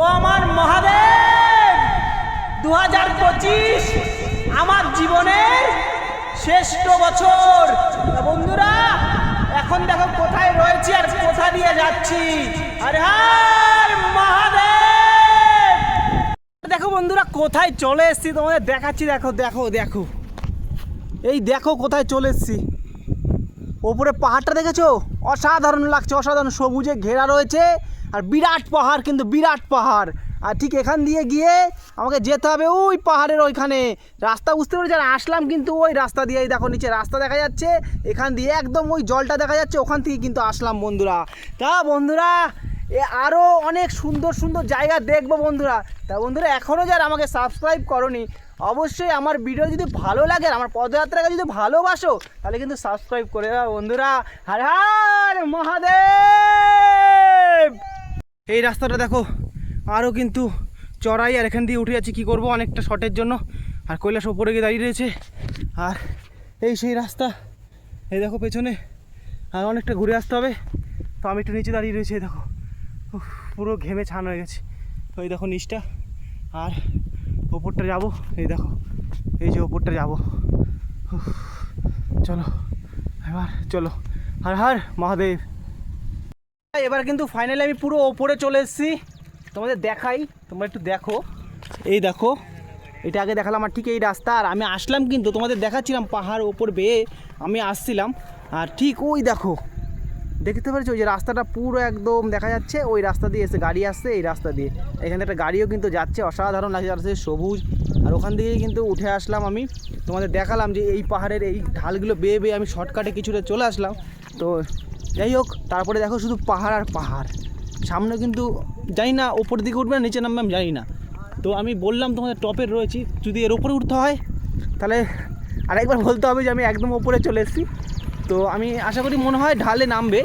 ও আমার মহাদেব দু হাজার পঁচিশ আমার জীবনের শ্রেষ্ঠ বছর। বন্ধুরা, এখন দেখো কোথায় রয়েছি আর কোথা দিয়ে যাচ্ছি। আরে হার মহাদেব! দেখো বন্ধুরা, কোথায় চলে এসেছি তোমাদের দেখাচ্ছি, দেখো দেখো দেখো। এই দেখো কোথায় চলে এসছি। ওপরে পাহাড়টা দেখেছ? অসাধারণ লাগছে, অসাধারণ সবুজে ঘেরা রয়েছে। আর বিরাট পাহাড়, কিন্তু বিরাট পাহাড়। আর ঠিক এখান দিয়ে গিয়ে আমাকে যেতে হবে ওই পাহাড়ের ওইখানে। রাস্তা বুঝতে পেরেছি? আর আসলাম কিন্তু ওই রাস্তা দিয়েই। দেখো, নিচে রাস্তা দেখা যাচ্ছে, এখান দিয়ে একদম ওই জলটা দেখা যাচ্ছে, ওখান থেকে কিন্তু আসলাম বন্ধুরা। তা বন্ধুরা, এ আরও অনেক সুন্দর সুন্দর জায়গা দেখব বন্ধুরা। তা বন্ধুরা এখনও যারা আমাকে সাবস্ক্রাইব করনি অবশ্যই আমার ভিডিও যদি ভালো লাগে আমার পদযাত্রাকে যদি ভালোবাসো, তাহলে কিন্তু সাবস্ক্রাইব করে দাও বন্ধুরা। হার হার মহাদেব! এই রাস্তাটা দেখো আরও কিন্তু চড়াই আর এখান দিয়ে উঠে যাচ্ছি, কী করব? অনেকটা শটের জন্য। আর কৈলাস ওপরে গিয়ে দাঁড়িয়ে রয়েছে। আর এই সেই রাস্তা, এই দেখো পেছনে। আর অনেকটা ঘুরে আসতে হবে। তো আমি একটু নিচে দাঁড়িয়ে রয়েছি, এই দেখো। পুরো ঘেমে ছান হয়ে গেছে। ওই দেখো নিচটা। আর ওপরটা যাব। এই দেখো, এই যে ওপরটা যাব। চলো, এবার চলো। হার হার, মহাদেব। এবার কিন্তু ফাইনালি আমি পুরো ওপরে চলে এসেছি। তোমাদের দেখাই, তোমরা একটু দেখো। এই দেখো, এটা আগে দেখালাম, আর ঠিক এই রাস্তা। আর আমি আসলাম কিন্তু, তোমাদের দেখাচ্ছিলাম পাহাড় ওপর বেয়ে আমি আসছিলাম। আর ঠিক ওই দেখো দেখতে পেরেছ? ওই যে রাস্তাটা পুরো একদম দেখা যাচ্ছে, ওই রাস্তা দিয়ে এসে গাড়ি আসছে, এই রাস্তা দিয়ে। এখানে একটা গাড়িও কিন্তু যাচ্ছে, অসাধারণ লাগছে আর সবুজ। আর ওখান থেকেই কিন্তু উঠে আসলাম আমি। তোমাদের দেখালাম যে এই পাহাড়ের এই ঢালগুলো বেয়ে বেয়ে আমি শর্টকাটে কিছুটা চলে আসলাম। তো যাই হোক, তারপরে দেখো শুধু পাহাড় আর পাহাড়। সামনে কিন্তু জানি না ওপর দিকে উঠবে না, নিচে নামবে, আমি জানি না। তো আমি বললাম তোমাদের টপের রয়েছি, যদি এর ওপরে উঠতে হয়, তাহলে আরেকবার বলতে হবে যে আমি একদম ওপরে চলে এসেছি। তো আমি আশা করি মনে হয় ঢালে নামবে।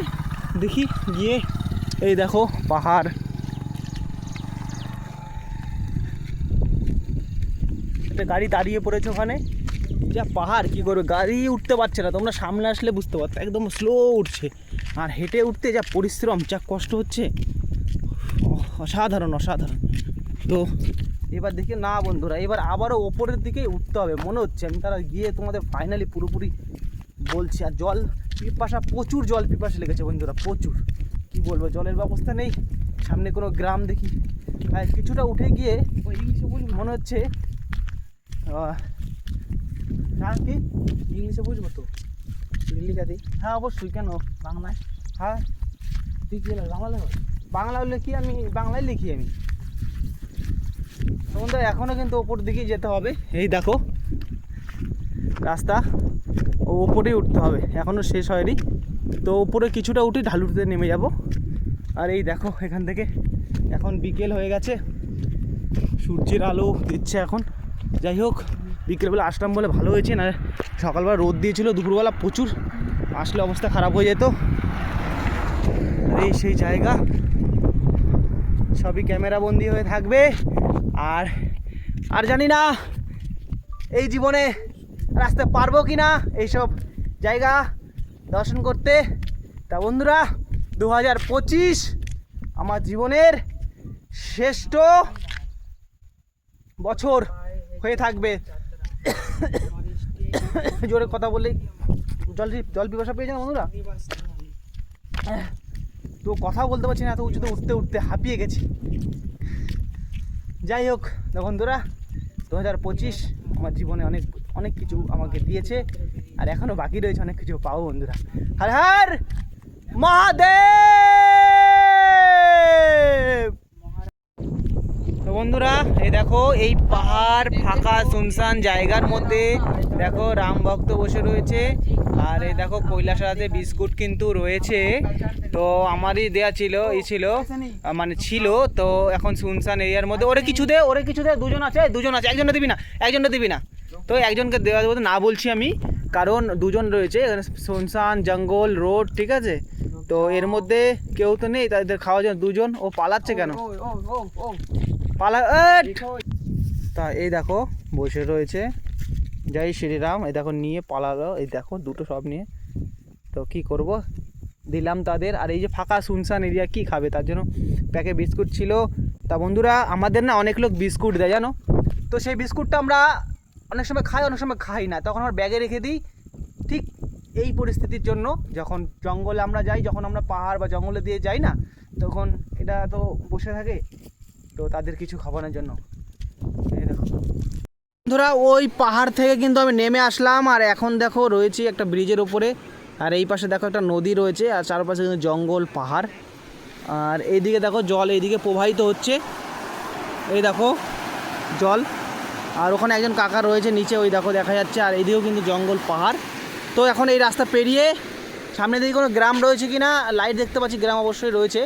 দেখি গিয়ে, এই দেখো পাহাড়। একটা গাড়ি দাঁড়িয়ে পড়েছে ওখানে। যা পাহাড়, কী করবে? গাড়ি উঠতে পারছে না, তোমরা সামনে আসলে বুঝতে পারতো, একদম স্লো উঠছে। আর হেঁটে উঠতে যা পরিশ্রম, যা কষ্ট হচ্ছে, অসাধারণ অসাধারণ। তো এবার দেখি, না বন্ধুরা, এবার আবারও ওপরের দিকেই উঠতে হবে, মনে হচ্ছে আমি। তারা গিয়ে তোমাদের ফাইনালি পুরোপুরি বলছি আর জল পিপাসা প্রচুর জল পিপাসা লেগেছে বন্ধুরা প্রচুর। কি বলব জলের ব্যবস্থা নেই। সামনে কোনো গ্রাম দেখি। আর কিছুটা উঠে গিয়ে ওই ইংলিশে বলব মনে হচ্ছে হ্যাঁ কি? ইংলিশে বুঝব তো লিখা দিই। হ্যাঁ অবশ্যই কেন? বাংলায়? হ্যাঁ। তুই কি বাংলা বাংলা লিখি আমি বাংলায় লিখি আমি? তোমাদের এখনও কিন্তু ওপর দিকেই যেতে হবে। এই দেখো রাস্তা ওপরেই উঠতে হবে। এখনও শেষ হয়নি। তো ওপরে কিছুটা উঠে ঢালুতে নেমে যাব। আর এই দেখো, এখান থেকে এখন বিকেল হয়ে গেছে। সূর্যের আলো দিচ্ছে এখন। যাই হোক, বিকেলবেলা আসলাম বলে ভালো হয়েছে। না, সকালবেলা রোদ দিয়েছিল, দুপুরবেলা প্রচুর। আসলে অবস্থা খারাপ হয়ে যেত। এই সেই জায়গা। সবই ক্যামেরা বন্দি হয়ে থাকবে। আর আর জানি না, এই জীবনে রাস্তায় পারব কি না এইসব জায়গা দর্শন করতে? তা বন্ধুরা দু হাজার পঁচিশ আমার জীবনের শ্রেষ্ঠ বছর হয়ে থাকবে। জোরে কথা বললেই জল জল পিপাসা পেয়েছেন বন্ধুরা? তো কথা বলতে পারছি না, এত উঁচুতে উঠতে উঠতে হাঁপিয়ে গেছি। যাই হোক বন্ধুরা দু হাজার পঁচিশ আমার জীবনে অনেক অনেক কিছু আমাকে দিয়েছে, আর এখনও বাকি রয়েছে অনেক কিছু পাবো বন্ধুরা। হর হর! মহাদেব! তো বন্ধুরা, এই দেখো, এই পাহাড় ফাঁকা শুনশান জায়গার মধ্যে, দেখো, রাম ভক্ত বসে রয়েছে, আর এই দেখো কৈলাসরাতে বিস্কুট কিন্তু রয়েছে। তো আমারই দেয়া ছিল এই ছিল মানে ছিল, তো এখন শুনশান এরিয়ার মধ্যে, ওরে কিছু দে, ওরে কিছু দে, দুজন আছে দুজন আছে একজনটা দিবি না একজনটা দিবি না। তো একজনকে দেওয়া দেবো না বলছি আমি, কারণ দুজন রয়েছে, এখানে শুনশান, জঙ্গল, রোড, ঠিক আছে? তো এর মধ্যে কেউ তো নেই, তাদের খাওয়ার জন্য দুজন, ও পালাচ্ছে কেন? পালা তা এই দেখো, বসে রয়েছে। জয় শ্রীরাম, এই দেখো নিয়ে পালালো, এই দেখো দুটো সব নিয়ে। তো কি করব? দিলাম তাদের, আর এই যে ফাঁকা শুনশান এরিয়া কি খাবে? তার জন্য প্যাকে বিস্কুট ছিল। তা বন্ধুরা, আমাদের না অনেক লোক বিস্কুট দেয়, জানো? তো সেই বিস্কুটটা আমরা অনেক সময় খাই, অনেক সময় খাই না। তখন আমরা ব্যাগে রেখে দিই। ঠিক এই পরিস্থিতির জন্য যখন জঙ্গলে আমরা যাই, যখন আমরা পাহাড় বা জঙ্গলে দিয়ে যাই না, তখন এটা তো বসে থাকে। তো তাদের কিছু খাবারের জন্য। বন্ধুরা, ওই পাহাড় থেকে কিন্তু আমি নেমে আসলাম। আর এখন দেখো, রয়েছি একটা ব্রিজের উপরে। আর এই পাশে দেখো একটা নদী রয়েছে। আর চারপাশে কিন্তু জঙ্গল, পাহাড়। আর এইদিকে দেখো জল এইদিকে প্রবাহিত হচ্ছে। এই দেখো, জল। আর ওখানে একজন কাকা রয়েছে নিচে, ওই দেখো দেখা যাচ্ছে, আর এইদিকেও কিন্তু জঙ্গল, পাহাড়। তো এখন এই রাস্তা পেরিয়ে সামনে দিকে কোনো গ্রাম রয়েছে কি না লাইট দেখতে পাচ্ছি, গ্রাম অবশ্যই রয়েছে।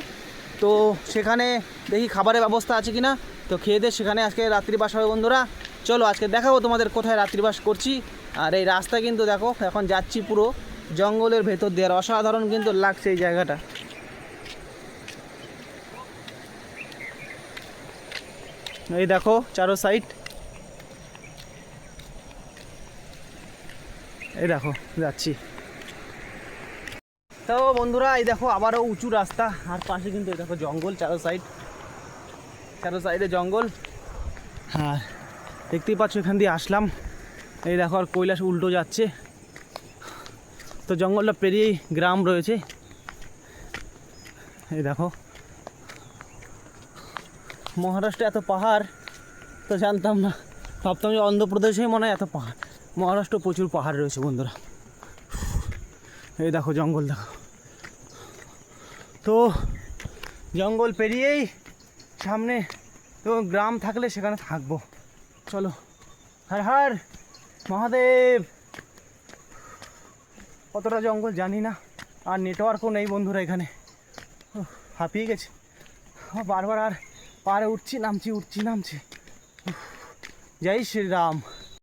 তো সেখানে দেখি খাবারের ব্যবস্থা আছে কি না তো খেয়ে দিয়ে সেখানে আজকে রাত্রিবাস হবে বন্ধুরা। চলো আজকে দেখাবো তোমাদের কোথায় রাত্রিবাস করছি। আর এই রাস্তা কিন্তু দেখো, এখন যাচ্ছি পুরো জঙ্গলের ভেতর দিয়ে, আর অসাধারণ কিন্তু লাগছে এই জায়গাটা। এই দেখো, চারো সাইড এই দেখো, যাচ্ছি। তো বন্ধুরা, এই দেখো, আবারও উঁচু রাস্তা। আর পাশে কিন্তু এই দেখো জঙ্গল, চারো সাইড চারো সাইডে জঙ্গল। আর দেখতেই পাচ্ছ, এখান দিয়ে আসলাম। এই দেখো, আর কৈলাস উল্টো যাচ্ছে। তো জঙ্গলটা পেরিয়েই গ্রাম রয়েছে। এই দেখো। মহারাষ্ট্রে এত পাহাড়, তো জানতাম না। ভাবতাম যে অন্ধ্রপ্রদেশেই মনে হয় এত পাহাড়। মহারাষ্ট্র প্রচুর পাহাড় রয়েছে বন্ধুরা। এই দেখো জঙ্গল, দেখো। তো জঙ্গল পেরিয়েই সামনে তো গ্রাম থাকলে সেখানে থাকব। চলো, হর হার, মহাদেব। কতটা জঙ্গল জানি না, আর নেটওয়ার্কও নেই বন্ধুরা এখানে। হাঁপিয়ে গেছে। বারবার আর পাহাড়ে উঠছি, নামছি উঠছি, নামছি। জয় শ্রীরাম।